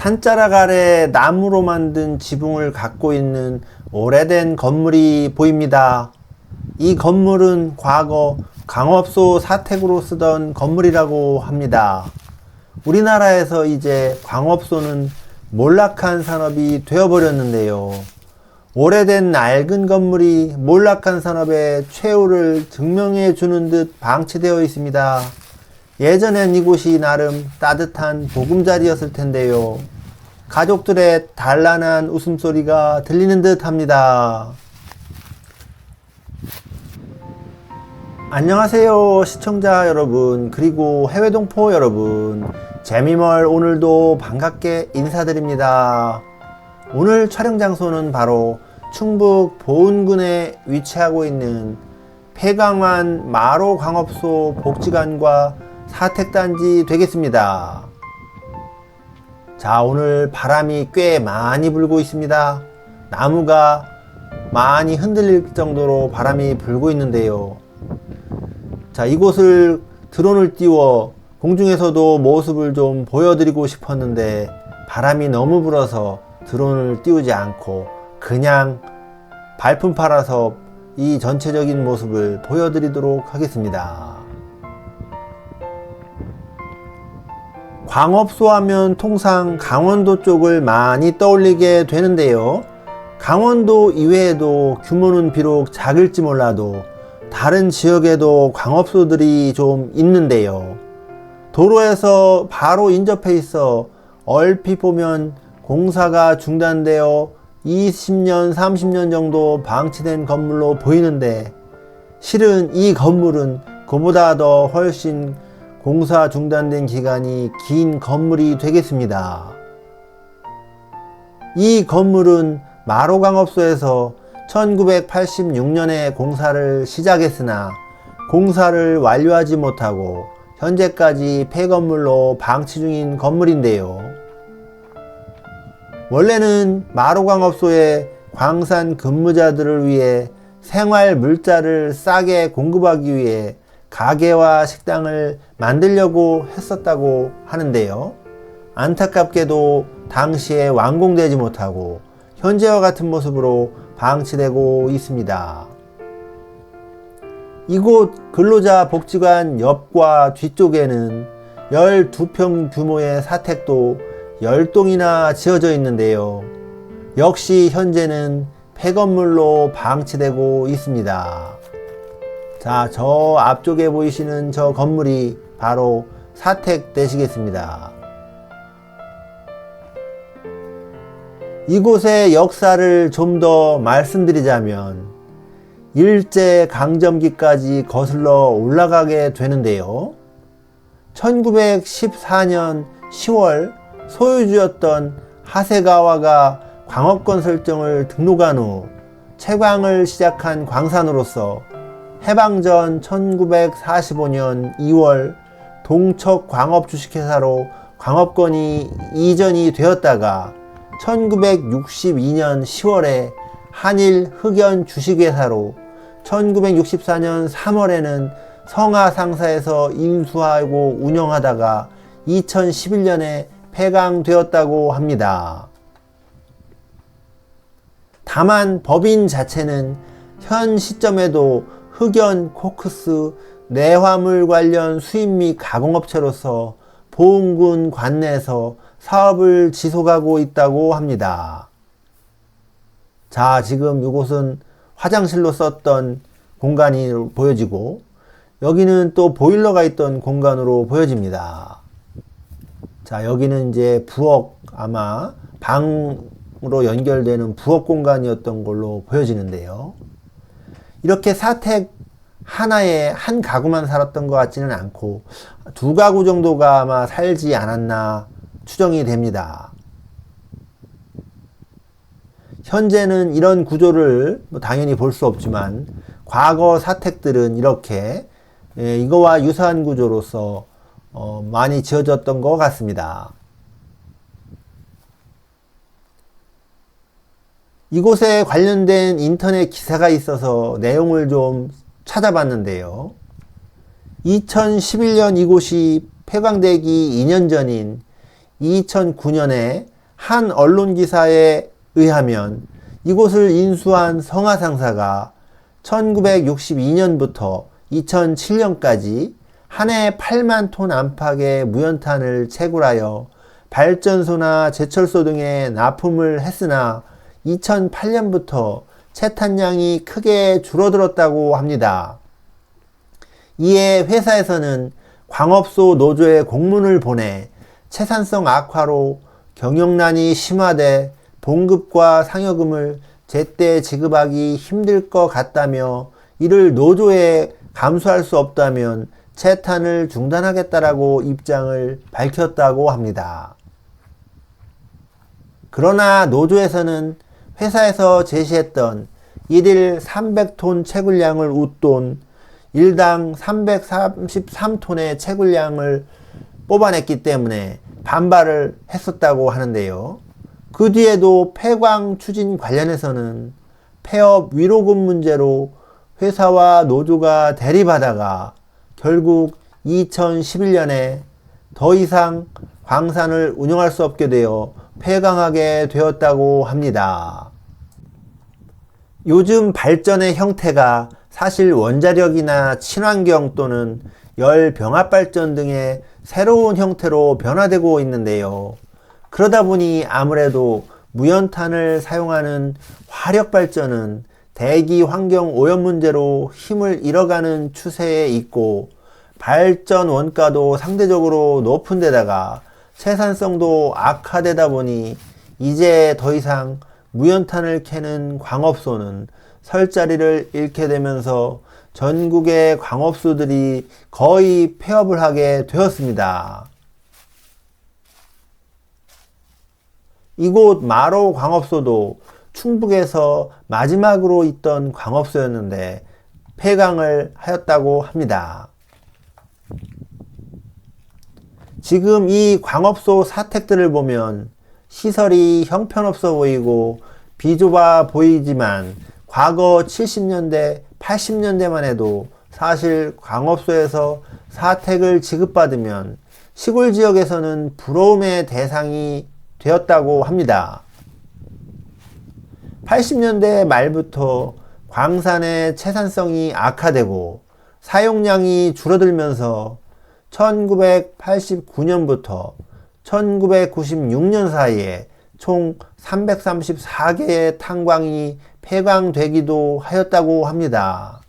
산자락 아래 나무로 만든 지붕을 갖고 있는 오래된 건물이 보입니다. 이 건물은 과거 광업소 사택으로 쓰던 건물이라고 합니다. 우리나라에서 이제 광업소는 몰락한 산업이 되어버렸는데요. 오래된 낡은 건물이 몰락한 산업의 최후를 증명해 주는 듯 방치되어 있습니다. 예전엔 이곳이 나름 따뜻한 보금자리였을 텐데요. 가족들의 단란한 웃음소리가 들리는 듯 합니다. 안녕하세요 시청자 여러분 그리고 해외 동포 여러분 재미멀 오늘도 반갑게 인사드립니다 오늘 촬영 장소는 바로 충북 보은군에 위치하고 있는 폐광환 마로 광업소 복지관과 사택단지 되겠습니다. 자 오늘 바람이 꽤 많이 불고 있습니다. 나무가 많이 흔들릴 정도로 바람이 불고 있는데요. 자, 이곳을 드론을 띄워 공중에서도 모습을 좀 보여드리고 싶었는데 바람이 너무 불어서 드론을 띄우지 않고 그냥 발품 팔아서 이 전체적인 모습을 보여드리도록 하겠습니다. 광업소 하면 통상 강원도 쪽을 많이 떠올리게 되는데요. 강원도 이외에도 규모는 비록 작을지 몰라도 다른 지역에도 광업소들이 좀 있는데요. 도로에서 바로 인접해 있어 얼핏 보면 공사가 중단되어 20년, 30년 정도 방치된 건물로 보이는데 실은 이 건물은 그보다 더 훨씬 공사 중단된 기간이 긴 건물이 되겠습니다. 이 건물은 마로광업소에서 1986년에 공사를 시작했으나 공사를 완료하지 못하고 현재까지 폐건물로 방치 중인 건물인데요. 원래는 마로광업소의 광산 근무자들을 위해 생활 물자를 싸게 공급하기 위해 가게와 식당을 만들려고 했었다고 하는데요. 안타깝게도 당시에 완공되지 못하고 현재와 같은 모습으로 방치되고 있습니다. 이곳 근로자 복지관 옆과 뒤쪽에는 12평 규모의 사택도 10동이나 지어져 있는데요. 역시 현재는 폐건물로 방치되고 있습니다. 자, 저 앞쪽에 보이시는 저 건물이 바로 사택 되시겠습니다. 이곳의 역사를 좀 더 말씀드리자면 일제 강점기까지 거슬러 올라가게 되는데요. 1914년 10월 소유주였던 하세가와가 광업권 설정을 등록한 후 채광을 시작한 광산으로서 해방전 1945년 2월 동척 광업 주식회사로 광업권이 이전이 되었다가 1962년 10월에 한일 흑연 주식회사로 1964년 3월에는 성하 상사에서 인수하고 운영하다가 2011년에 폐광되었다고 합니다. 다만 법인 자체는 현 시점에도 흑연, 코크스, 내화물 관련 수입 및 가공업체로서 보은군 관내에서 사업을 지속하고 있다고 합니다. 자, 지금 이곳은 화장실로 썼던 공간이 보여지고 여기는 또 보일러가 있던 공간으로 보여집니다. 자, 여기는 이제 부엌 아마 방으로 연결되는 부엌 공간이었던 걸로 보여지는데요. 이렇게 사택 하나에 한 가구만 살았던 것 같지는 않고 두 가구 정도가 아마 살지 않았나 추정이 됩니다. 현재는 이런 구조를 뭐 당연히 볼 수 없지만 과거 사택들은 이렇게 예, 이거와 유사한 구조로서 어, 많이 지어졌던 것 같습니다. 이곳에 관련된 인터넷 기사가 있어서 내용을 좀 찾아봤는데요. 2011년 이곳이 폐광되기 2년 전인 2009년에 한 언론 기사에 의하면 이곳을 인수한 성화 상사가 1962년부터 2007년까지 한 해 8만 톤 안팎의 무연탄을 채굴하여 발전소나 제철소 등에 납품을 했으나 2008년부터 채탄량이 크게 줄어들었다고 합니다. 이에 회사에서는 광업소 노조에 공문을 보내 채산성 악화로 경영난이 심화돼 봉급과 상여금을 제때 지급하기 힘들 것 같다며 이를 노조에 감수할 수 없다면 채탄을 중단하겠다라고 입장을 밝혔다고 합니다. 그러나 노조에서는 회사에서 제시했던 1일 300톤 채굴량을 웃돈 일당 333톤의 채굴량을 뽑아냈기 때문에 반발을 했었다고 하는데요. 그 뒤에도 폐광 추진 관련해서는 폐업 위로금 문제로 회사와 노조가 대립하다가 결국 2011년에 더 이상 광산을 운영할 수 없게 되어 폐광하게 되었다고 합니다. 요즘 발전의 형태가 사실 원자력이나 친환경 또는 열 병합 발전 등의 새로운 형태로 변화되고 있는데요. 그러다 보니 아무래도 무연탄을 사용하는 화력 발전은 대기 환경 오염 문제로 힘을 잃어가는 추세에 있고 발전 원가도 상대적으로 높은 데다가 생산성도 악화되다 보니 이제 더 이상 무연탄을 캐는 광업소는 설 자리를 잃게 되면서 전국의 광업소들이 거의 폐업을 하게 되었습니다. 이곳 마로 광업소도 충북에서 마지막으로 있던 광업소였는데 폐광을 하였다고 합니다. 지금 이 광업소 사택들을 보면 시설이 형편없어 보이고 비좁아 보이지만 과거 70년대, 80년대만 해도 사실 광업소에서 사택을 지급받으면 시골 지역에서는 부러움의 대상이 되었다고 합니다. 80년대 말부터 광산의 채산성이 악화되고 사용량이 줄어들면서 1989년부터 1996년 사이에 총 334개의 탄광이 폐광되기도 하였다고 합니다.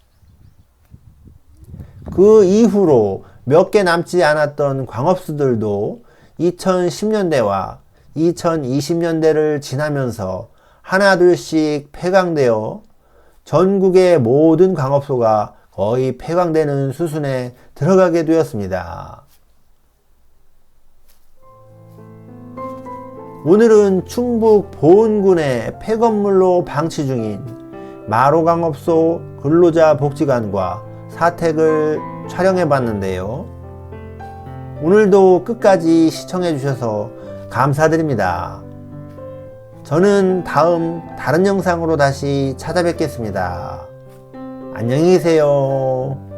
그 이후로 몇 개 남지 않았던 광업수들도 2010년대와 2020년대를 지나면서 하나둘씩 폐광되어 전국의 모든 광업소가 거의 폐광되는 수순에 들어가게 되었습니다. 오늘은 충북 보은군의 폐건물로 방치 중인 마로광업소 근로자 복지관과 사택을 촬영해 봤는데요. 오늘도 끝까지 시청해 주셔서 감사드립니다. 저는 다음 다른 영상으로 다시 찾아뵙겠습니다. 안녕히 계세요.